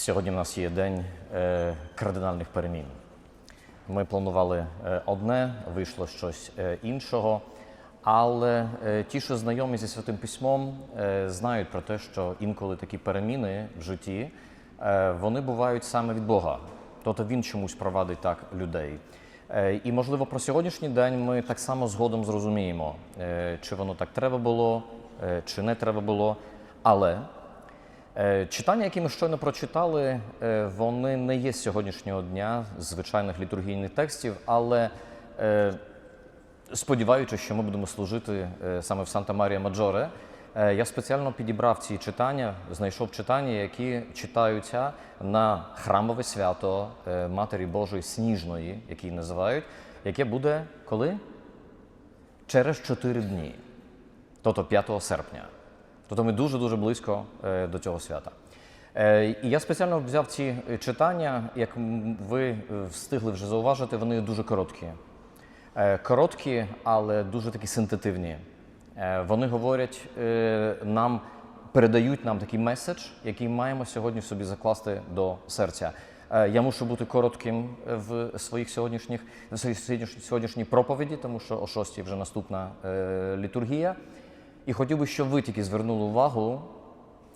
Сьогодні в нас є день е, кардинальних перемін. Ми планували е, одне, вийшло щось е, іншого. Але ті, що знайомі зі святим письмом, знають про те, що інколи такі переміни в житті вони бувають саме від Бога. Тобто він чомусь провадить так людей. І, можливо, про сьогоднішній день ми так само згодом зрозуміємо, чи воно так треба було, чи не треба було. Але Читання, які ми щойно прочитали, е, вони не є з сьогоднішнього дня звичайних літургійних текстів, але е, сподіваючись, що ми будемо служити е, саме в Санта Марія Маджоре, е, я спеціально підібрав ці читання, знайшов читання, які читаються на храмове свято е, Матері Божої Сніжної, які її називають, яке буде коли? Через 4 дні, тобто 5 серпня. Тобто ми дуже-дуже близько е, до цього свята. Е, і я спеціально взяв ці е, читання, як ви встигли вже зауважити, вони дуже короткі. Короткі, але дуже такі синтетивні. Вони говорять нам, передають нам такий меседж, який маємо сьогодні собі закласти до серця. Я мушу бути коротким в своїх сьогоднішніх в своїй сьогоднішній- проповіді, тому що о 6 вже наступна літургія. І хотів би, щоб ви тільки звернули увагу,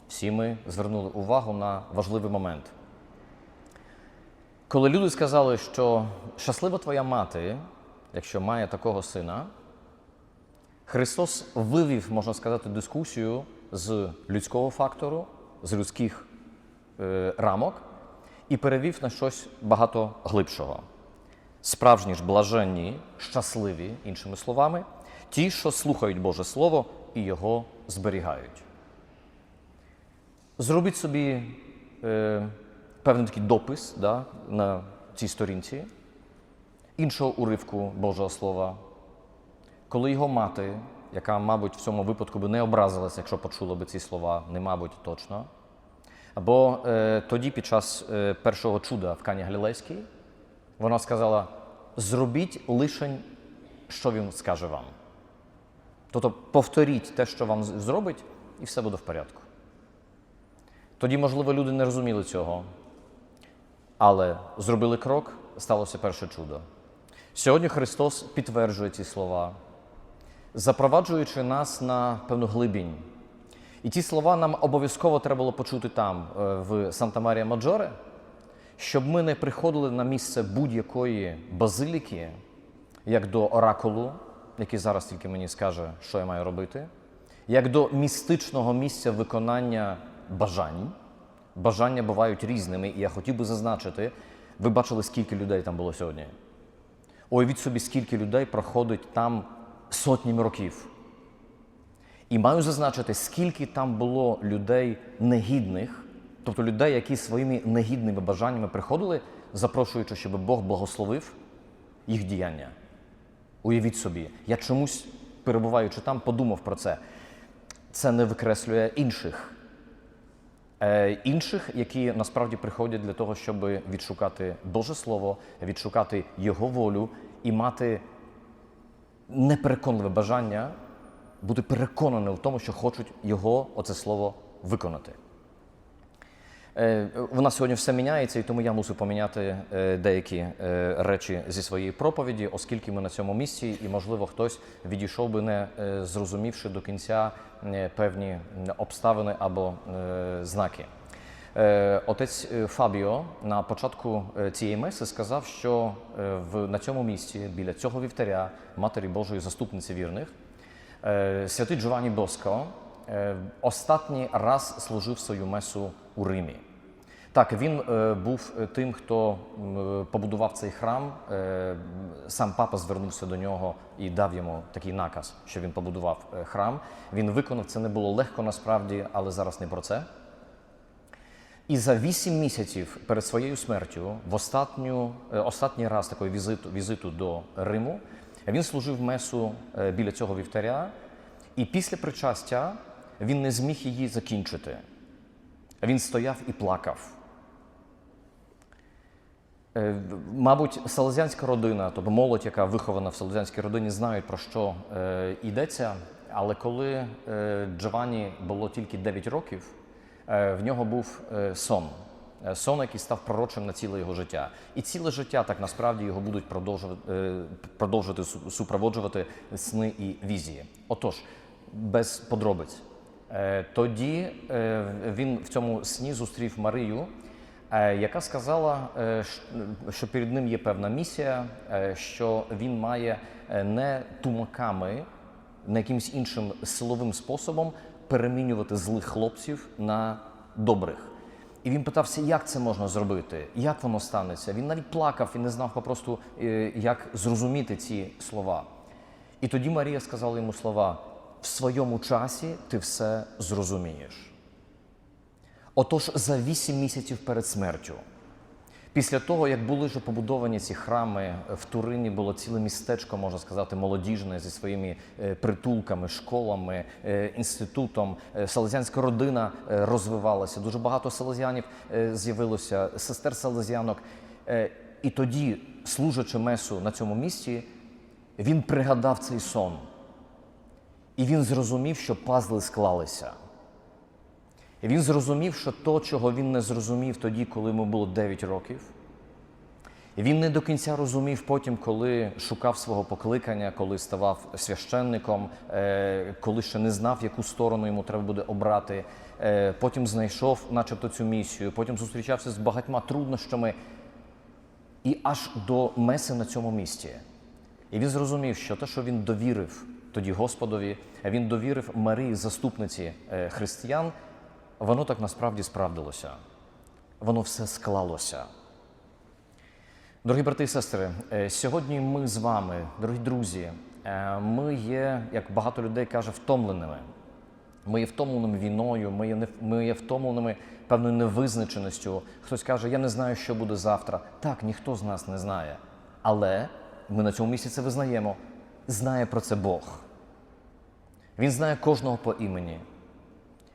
всі ми звернули увагу на важливий момент. Коли люди сказали, що щаслива твоя мати, якщо має такого сина, Христос вивів, можна сказати, дискусію з людського фактору, з людських е, рамок і перевів на щось багато глибшого. Справжні ж блаженні, щасливі, іншими словами, ті, що слухають Боже Слово і його зберігають. Зробіть собі е, певний такий допис да, на цій сторінці іншого уривку Божого Слова, коли його мати, яка, мабуть, в цьому випадку би не образилася, якщо почула би ці слова, не мабуть, точно. Або е, тоді, під час е, першого чуда в Кані Галілейській, вона сказала: зробіть лишень, що він скаже вам. Тобто повторіть те, що вам зробить, і все буде в порядку. Тоді, можливо, люди не розуміли цього, але зробили крок, сталося перше чудо. Сьогодні Христос підтверджує ці слова, запроваджуючи нас на певну глибінь. І ті слова нам обов'язково треба було почути там, е, в Санта Марія Маджоре, щоб ми не приходили на місце будь-якої базиліки, як до оракулу, який зараз тільки мені скаже, що я маю робити, як до містичного місця виконання бажань. Бажання бувають різними, і я хотів би зазначити, ви бачили, скільки людей там було сьогодні. Уявіть собі, скільки людей проходить там сотнями років. І маю зазначити, скільки там було людей негідних, тобто людей, які своїми негідними бажаннями приходили, запрошуючи, щоб Бог благословив їх діяння. Уявіть собі, я чомусь, перебуваючи там, подумав про це. Це не викреслює інших. Е, інших, які насправді приходять для того, щоб відшукати Боже Слово, відшукати Його волю і мати непереконливе бажання бути переконаним в тому, що хочуть його, оце слово, виконати. Е, У нас сьогодні все міняється, і тому я мусив поміняти е, деякі е, речі зі своєї проповіді, оскільки ми на цьому місці, і, можливо, хтось відійшов би не зрозумівши до кінця певні обставини або знаки. Отець Фабіо на початку цієї меси сказав, що в, на цьому місці, біля цього вівтаря, Матері Божої заступниці вірних, Святий Джованні Боско останній раз служив свою месу у Римі. Так, він е, був е, тим, хто е, побудував цей храм. Е, Сам папа звернувся до нього і дав йому такий наказ, що він побудував е, храм. Він виконав це не було легко насправді, але зараз не про це. І за вісім місяців перед своєю смертю, в останню, е, останній раз такої візиту, візиту до Риму, він служив месу е, біля цього вівтаря, і після причастя він не зміг її закінчити. Він стояв і плакав. Е, Мабуть, салезіанська родина, тобто молодь, яка вихована в салезіанській родині, знають про що е, йдеться. Але коли е, Джованні було тільки 9 років, е, в нього був е, сон. Е, Сон, який став пророчим на ціле його життя. І ціле життя так насправді його будуть продовжувати, е, продовжувати супроводжувати сни і візії. Отож, без подробиць. Е, Тоді е, він в цьому сні зустрів Марію, е, яка сказала, що перед ним є певна місія, що він має не тумаками, не якимось іншим силовим способом перемінювати злих хлопців на добрих. І він питався, як це можна зробити, як воно станеться. Він навіть плакав і не знав попросту, як зрозуміти ці слова. І тоді Марія сказала йому слова: в своєму часі ти все зрозумієш. Отож, за вісім місяців перед смертю, після того, як були вже побудовані ці храми, в Турині було ціле містечко, можна сказати, молодіжне зі своїми е, притулками, школами, е, інститутом. Е, Салезіанська родина розвивалася. Дуже багато салезіанів з'явилося, сестер салезіанок. І тоді, служачи месу на цьому місці, він пригадав цей сон. І він зрозумів, що пазли склалися. І він зрозумів, що то, чого він не зрозумів тоді, коли йому було 9 років. І він не до кінця розумів потім, коли шукав свого покликання, коли ставав священником, е, коли ще не знав, яку сторону йому треба буде обрати. Е, Потім знайшов, начебто, цю місію, потім зустрічався з багатьма труднощами і аж до меси на цьому місці. І він зрозумів, що те, що він довірив тоді Господові, він довірив Марії, заступниці е, християн, воно так насправді справдилося. Воно все склалося. Дорогі брати і сестри, е, сьогодні ми з вами, дорогі друзі, е, ми є, як багато людей каже, втомленими. Ми є втомленими війною, ми є, ми є втомленими певною невизначеністю. Хтось каже, я не знаю, що буде завтра. Так, ніхто з нас не знає. Але ми на цьому місці визнаємо. Знає про це Бог. Він знає кожного по імені.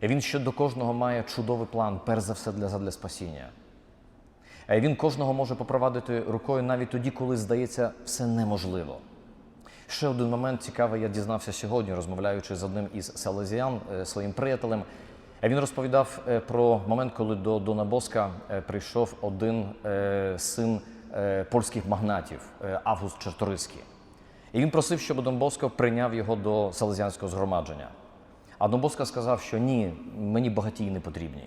Він ще до кожного має чудовий план, перш за все для, задля спасіння. Він кожного може попровадити рукою навіть тоді, коли здається все неможливо. Ще один момент цікавий, я дізнався сьогодні, розмовляючи з одним із селезіян, е, своїм приятелем. Він розповідав е, про момент, коли до Дона Боска е, прийшов один син польських магнатів Август Чарториський. І він просив, щоб Дон прийняв його до селезіанського згромадження. А Дон сказав, що ні, мені багатії не потрібні.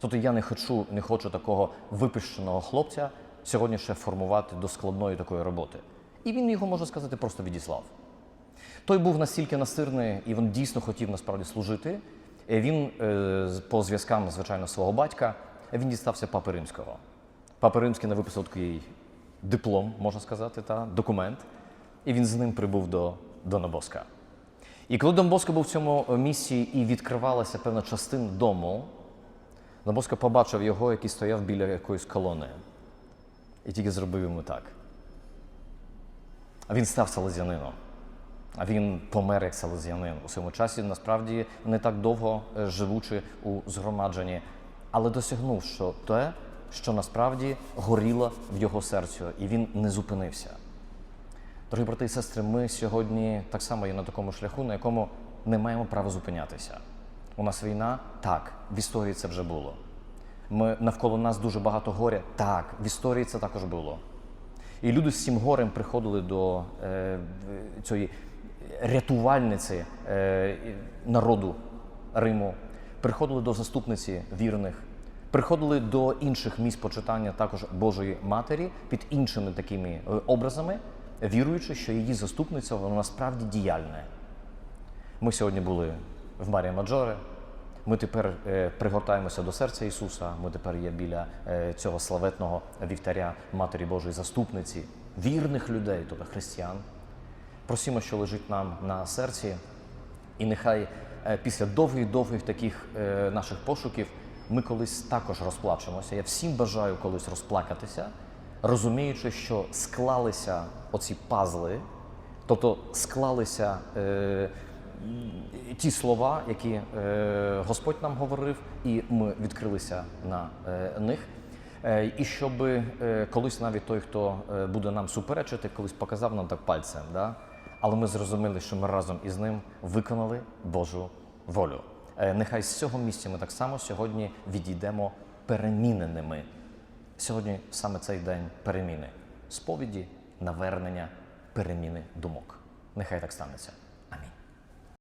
Тобто я не хочу, не хочу такого випищеного хлопця сьогодні ще формувати до складної такої роботи. І він його, можна сказати, просто відіслав. Той був настільки настирний, і він дійсно хотів насправді служити. І він е, по зв'язкам, звичайно, свого батька, він дістався папи римського. Папа Римський не виписав такий диплом, можна сказати, та, документ, і він з ним прибув до Донбоска. І коли Дон Боско був в цьому місці і відкривалася певна частина дому, Дон Боско побачив його, який стояв біля якоїсь колони. І тільки зробив йому так. А він став салезянином. А він помер як салезянин у своєму часі, насправді не так довго е, живучи у згромадженні, але досягнув, що те, що насправді горіло в його серцю, і він не зупинився. Дорогі брати і сестри, ми сьогодні так само є на такому шляху, на якому не маємо права зупинятися. У нас війна? Так, в історії це вже було. Ми навколо нас дуже багато горя. Так, в історії це також було. І люди з цим горем приходили до е, цієї рятувальниці е, народу Риму, приходили до заступниці вірних, приходили до інших місць почитання також Божої Матері під іншими такими е, образами, віруючи, що її заступниця вона насправді діяльна. Ми сьогодні були в Марія Маджоре. Ми тепер е, пригортаємося до серця Ісуса. Ми тепер є біля е, цього славетного вівтаря Матері Божої заступниці, вірних людей, тобто християн. Просимо, що лежить нам на серці, і нехай е, після довгих-довгих таких наших пошуків ми колись також розплачемося. Я всім бажаю колись розплакатися, розуміючи, що склалися оці пазли, тобто склалися е, ті слова, які е, Господь нам говорив, і ми відкрилися на е, них. Е, І щоб е, колись навіть той, хто е, буде нам суперечити, колись показав нам так пальцем. Да? Але ми зрозуміли, що ми разом із ним виконали Божу волю. Нехай з цього місця ми так само сьогодні відійдемо переміненими. Сьогодні саме цей день переміни, сповіді, навернення, переміни думок. Нехай так станеться.